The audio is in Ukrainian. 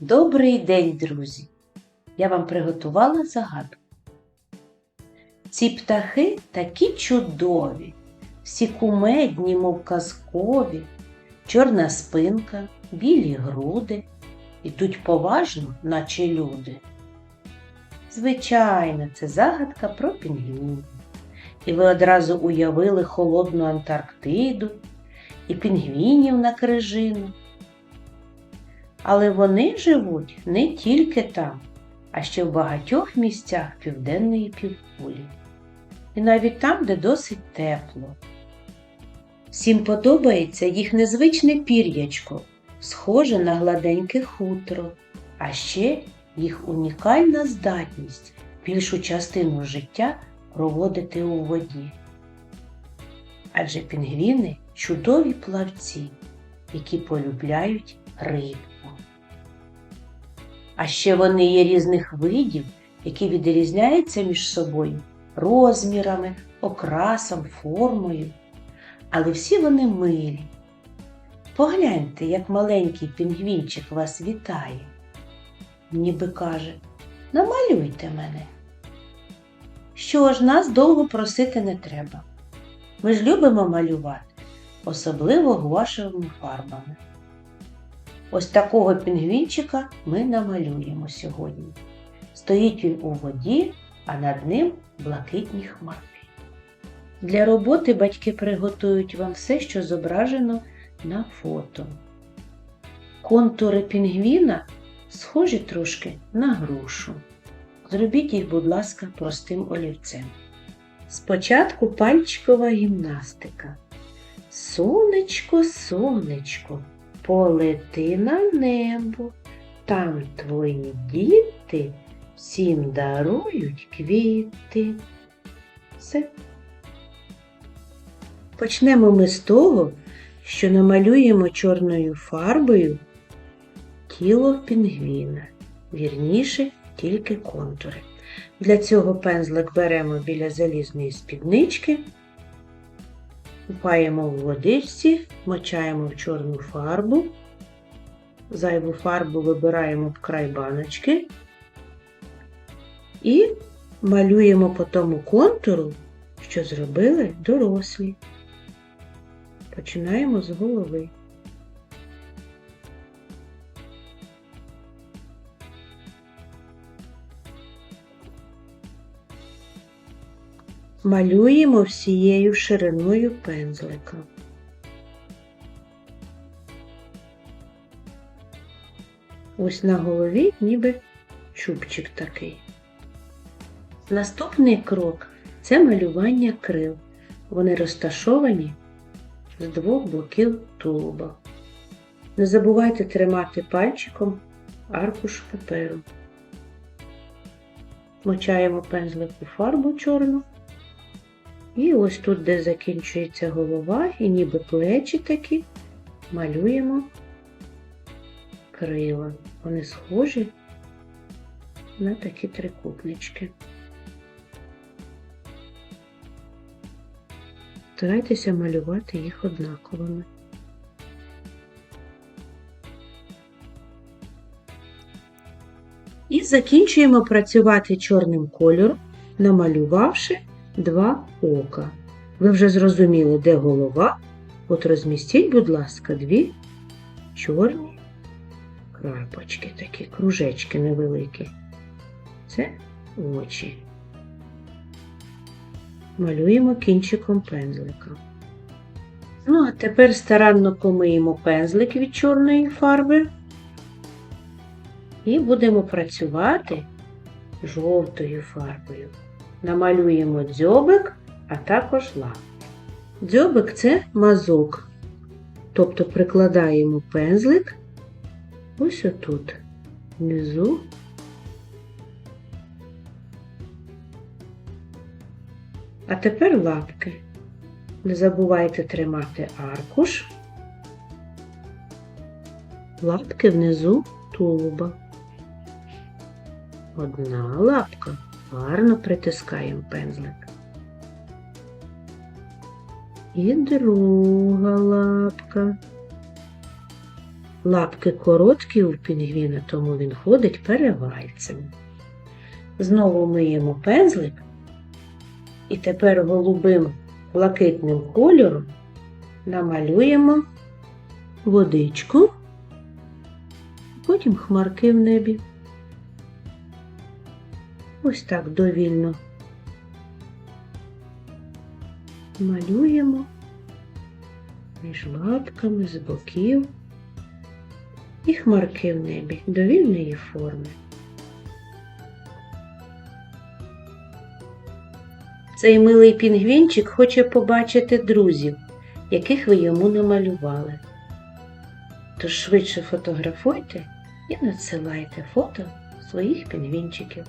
Добрий день, друзі! Я вам приготувала загадку. Ці птахи такі чудові, всі кумедні, мов казкові, чорна спинка, білі груди, ідуть поважно, наче люди. Звичайно, це загадка про пінгвінів. І ви одразу уявили холодну Антарктиду і пінгвінів на крижину. Але вони живуть не тільки там, а ще в багатьох місцях південної півкулі. І навіть там, де досить тепло. Всім подобається їх незвичне пір'ячко, схоже на гладеньке хутро, а ще їх унікальна здатність більшу частину життя проводити у воді. Адже пінгвіни чудові плавці, які полюбляють рибу. А ще вони є різних видів, які відрізняються між собою розмірами, окрасом, формою. Але всі вони милі. Погляньте, як маленький пінгвінчик вас вітає. Ніби каже, намалюйте мене. Що ж, нас довго просити не треба. Ми ж любимо малювати, особливо гуашевими фарбами. Ось такого пінгвінчика ми намалюємо сьогодні. Стоїть він у воді, а над ним блакитні хмарки. Для роботи батьки приготують вам все, що зображено на фото. Контури пінгвіна схожі трошки на грушу. Зробіть їх, будь ласка, простим олівцем. Спочатку пальчикова гімнастика. Сонечко, сонечко, полети на небо. Там твої діти всім дарують квіти. Все. Почнемо ми з того, що намалюємо чорною фарбою тіло пінгвіна, вірніше тільки контури. Для цього пензлик беремо біля залізної спіднички, купаємо в водичці, мочаємо в чорну фарбу, зайву фарбу вибираємо в край баночки і малюємо по тому контуру, що зробили дорослі. Починаємо з голови. Малюємо всією шириною пензлика. Ось на голові ніби чубчик такий. Наступний крок це малювання крил. Вони розташовані з двох боків тулуба. Не забувайте тримати пальчиком аркуш паперу. Мочаємо пензлик у фарбу чорну. І ось тут, де закінчується голова, і ніби плечі такі, малюємо крила. Вони схожі на такі трикутнички. Старайтеся малювати їх однаковими. І закінчуємо працювати чорним кольором, намалювавши два ока. Ви вже зрозуміли, де голова. От розмістіть, будь ласка, дві чорні крапочки, такі кружечки невеликі. Це очі. Малюємо кінчиком пензлика. Ну, а тепер старанно помиємо пензлик від чорної фарби і будемо працювати жовтою фарбою. Намалюємо дзьобик, а також лапки. Дзьобик це мазок, тобто прикладаємо пензлик ось отут, внизу. А тепер лапки. Не забувайте тримати аркуш, лапки внизу тулуба. Одна лапка. Гарно притискаємо пензлик. І друга лапка. Лапки короткі у пінгвіна, тому він ходить перевальцем. Знову миємо пензлик і тепер голубим блакитним кольором намалюємо водичку, потім хмарки в небі. Ось так довільно малюємо між лапками з боків і хмарки в небі довільної форми. Цей милий пінгвінчик хоче побачити друзів, яких ви йому намалювали. Тож швидше фотографуйте і надсилайте фото своїх пінгвінчиків.